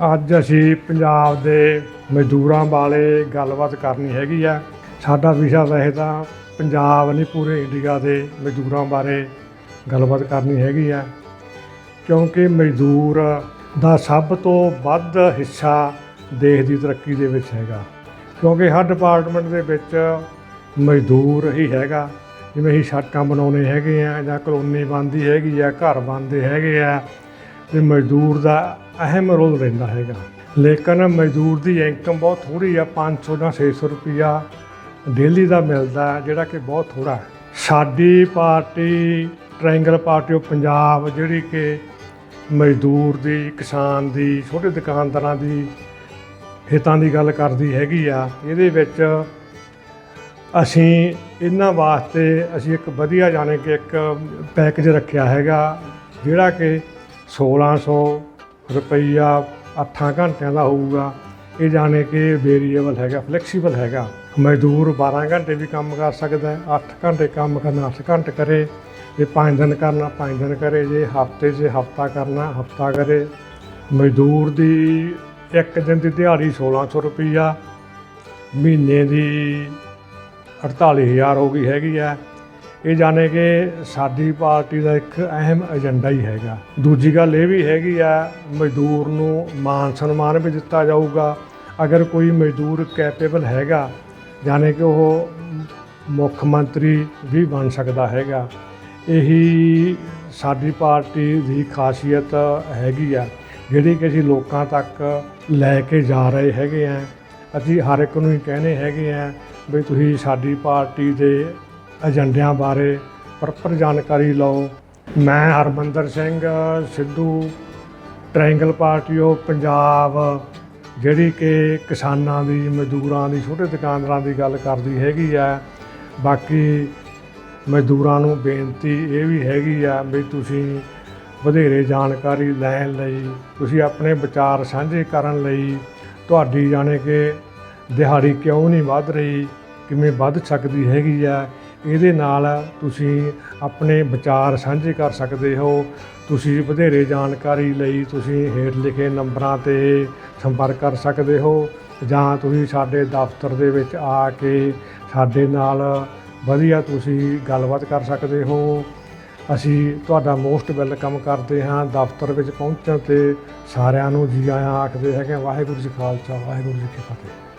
ਅੱਜ ਅਸੀਂ ਪੰਜਾਬ ਦੇ ਮਜ਼ਦੂਰਾਂ ਵਾਲੇ ਗੱਲਬਾਤ ਕਰਨੀ ਹੈਗੀ ਆ। ਸਾਡਾ ਵਿਸ਼ਾ ਵੈਸੇ ਤਾਂ ਪੰਜਾਬ ਨਹੀਂ, ਪੂਰੇ ਇੰਡੀਆ ਦੇ ਮਜ਼ਦੂਰਾਂ ਬਾਰੇ ਗੱਲਬਾਤ ਕਰਨੀ ਹੈਗੀ ਆ। ਕਿਉਂਕਿ ਮਜ਼ਦੂਰ ਦਾ ਸਭ ਤੋਂ ਵੱਧ ਹਿੱਸਾ ਦੇਸ਼ ਦੀ ਤਰੱਕੀ ਦੇ ਵਿੱਚ ਹੈਗਾ। ਕਿਉਂਕਿ ਹਰ ਡਿਪਾਰਟਮੈਂਟ ਦੇ ਵਿੱਚ ਮਜ਼ਦੂਰ ਹੀ ਹੈਗਾ। ਜਿਵੇਂ ਅਸੀਂ ਸੜਕਾਂ ਬਣਾਉਣੇ ਹੈਗੇ ਆ ਜਾਂ ਕਲੋਨੀ ਬਣਦੀ ਹੈਗੀ ਆ, ਘਰ ਬਣਦੇ ਹੈਗੇ ਆ ਤੇ ਮਜ਼ਦੂਰ ਦਾ ਅਹਿਮ ਰੋਲ ਰਹਿੰਦਾ ਹੈਗਾ। ਲੇਕਿਨ ਮਜ਼ਦੂਰ ਦੀ ਇਨਕਮ ਬਹੁਤ ਥੋੜੀ ਆ 500 ਜਾਂ 600 ਰੁਪਿਆ ਡੇਲੀ ਦਾ ਮਿਲਦਾ, ਜਿਹੜਾ ਕਿ ਬਹੁਤ ਥੋੜਾ ਹੈ। ਸਾਡੀ party triangle party of Punjab, ਜਿਹੜੀ ਕਿ ਮਜ਼ਦੂਰ ਦੀ, ਕਿਸਾਨ ਦੀ, ਛੋਟੇ ਦੁਕਾਨਦਾਰਾਂ ਦੀ ਹਿੱਤਾਂ ਦੀ ਗੱਲ ਕਰਦੀ ਹੈਗੀ ਆ, ਇਹਦੇ ਵਿੱਚ ਅਸੀਂ ਇਹਨਾਂ ਵਾਸਤੇ ਅਸੀਂ ਇੱਕ ਵਧੀਆ ਜਾਣੇ ਕਿ ਇੱਕ ਪੈਕੇਜ ਰੱਖਿਆ ਹੈਗਾ, ਜਿਹੜਾ ਕਿ 1600 ਰੁਪਈਆ 8 ਘੰਟਿਆਂ ਦਾ ਹੋਊਗਾ। ਇਹ ਜਾਣੇ ਕਿ ਵੇਰੀਏਬਲ ਹੈਗਾ ਫਲੈਕਸੀਬਲ ਹੈਗਾ। ਮਜ਼ਦੂਰ 12 ਘੰਟੇ ਵੀ ਕੰਮ ਕਰ ਸਕਦਾ ਹੈ 8 ਘੰਟੇ ਕੰਮ ਕਰਨਾ 8 ਘੰਟੇ ਕਰੇ। ਜੇ 5 ਦਿਨ ਕਰਨਾ 5 ਦਿਨ ਕਰੇ। ਜੇ ਹਫ਼ਤੇ 'ਚ ਹਫਤਾ ਕਰਨਾ, ਹਫਤਾ ਕਰੇ। ਮਜ਼ਦੂਰ ਦੀ ਇੱਕ ਦਿਨ ਦੀ ਦਿਹਾੜੀ 1600 ਰੁਪਈਆ। ਮਹੀਨੇ ਦੀ 48000 ਹੋ ਗਈ ਹੈਗੀ ਆ ਇਹ ਜਾਣੇ ਕਿ ਸਾਡੀ ਪਾਰਟੀ ਦਾ ਇੱਕ ਅਹਿਮ ਏਜੰਡਾ ਹੀ ਹੈਗਾ। ਦੂਜੀ ਗੱਲ ਇਹ ਵੀ ਹੈਗੀ ਆ, ਮਜ਼ਦੂਰ ਨੂੰ ਮਾਨ ਸਨਮਾਨ ਵੀ ਦਿੱਤਾ ਜਾਊਗਾ। ਅਗਰ ਕੋਈ ਮਜ਼ਦੂਰ ਕੈਪੇਬਲ ਹੈਗਾ, ਜਾਣੇ ਕਿ ਉਹ ਮੁੱਖ ਮੰਤਰੀ ਵੀ ਬਣ ਸਕਦਾ ਹੈਗਾ। ਇਹੀ ਸਾਡੀ ਪਾਰਟੀ ਦੀ ਖਾਸੀਅਤ ਹੈਗੀ ਆ, ਜਿਹੜੀ ਕਿ ਅਸੀਂ ਲੋਕਾਂ ਤੱਕ ਲੈ ਕੇ ਜਾ ਰਹੇ ਹੈਗੇ ਆ। ਅਸੀਂ ਹਰ ਇੱਕ ਨੂੰ ਹੀ ਕਹਿੰਦੇ ਹੈਗੇ ਆ ਵੀ ਤੁਸੀਂ ਸਾਡੀ ਪਾਰਟੀ ਦੇ ਏਜੰਡਿਆਂ ਬਾਰੇ ਪ੍ਰੋਪਰ ਜਾਣਕਾਰੀ ਲਓ। ਮੈਂ Harmandar Singh Sidhu, triangle party of Punjab, ਜਿਹੜੀ ਕਿ ਕਿਸਾਨਾਂ ਦੀ, ਮਜ਼ਦੂਰਾਂ ਦੀ, ਛੋਟੇ ਦੁਕਾਨਦਾਰਾਂ ਦੀ ਗੱਲ ਕਰਦੀ ਹੈਗੀ ਆ। ਬਾਕੀ ਮਜ਼ਦੂਰਾਂ ਨੂੰ ਬੇਨਤੀ ਇਹ ਵੀ ਹੈਗੀ ਆ ਵੀ ਤੁਸੀਂ ਵਧੇਰੇ ਜਾਣਕਾਰੀ ਲੈਣ ਲਈ, ਤੁਸੀਂ ਆਪਣੇ ਵਿਚਾਰ ਸਾਂਝੇ ਕਰਨ ਲਈ, ਤੁਹਾਡੀ ਜਾਣੇ ਕਿ ਦਿਹਾੜੀ ਕਿਉਂ ਨਹੀਂ ਵੱਧ ਰਹੀ, ਕਿਵੇਂ ਵੱਧ ਸਕਦੀ ਹੈਗੀ ਆ ਇਹਦੇ ਨਾਲ ਤੁਸੀਂ ਆਪਣੇ ਵਿਚਾਰ ਸਾਂਝੇ ਕਰ ਸਕਦੇ ਹੋ। ਤੁਸੀਂ ਵਧੇਰੇ ਜਾਣਕਾਰੀ ਲਈ ਤੁਸੀਂ ਹੇਠ ਲਿਖੇ ਨੰਬਰਾਂ ਤੇ ਸੰਪਰਕ ਕਰ ਸਕਦੇ ਹੋ ਜਾਂ ਤੁਸੀਂ ਸਾਡੇ ਦਫ਼ਤਰ ਦੇ ਵਿੱਚ ਆ ਕੇ ਸਾਡੇ ਨਾਲ ਵਧੀਆ ਤੁਸੀਂ ਗੱਲਬਾਤ ਕਰ ਸਕਦੇ ਹੋ। ਅਸੀਂ ਤੁਹਾਡਾ ਮੋਸਟ ਵੈਲਕਮ ਕਰਦੇ ਹਾਂ। ਦਫ਼ਤਰ ਵਿੱਚ ਪਹੁੰਚਣ ਤੇ ਸਾਰਿਆਂ ਨੂੰ ਜੀ ਆਇਆਂ ਆਖਦੇ ਹੈਗੇ ਵਾਹਿਗੁਰੂ ਜੀ ਖਾਲਸਾ, ਵਾਹਿਗੁਰੂ ਜੀ ਕੀ ਫਤਿਹ।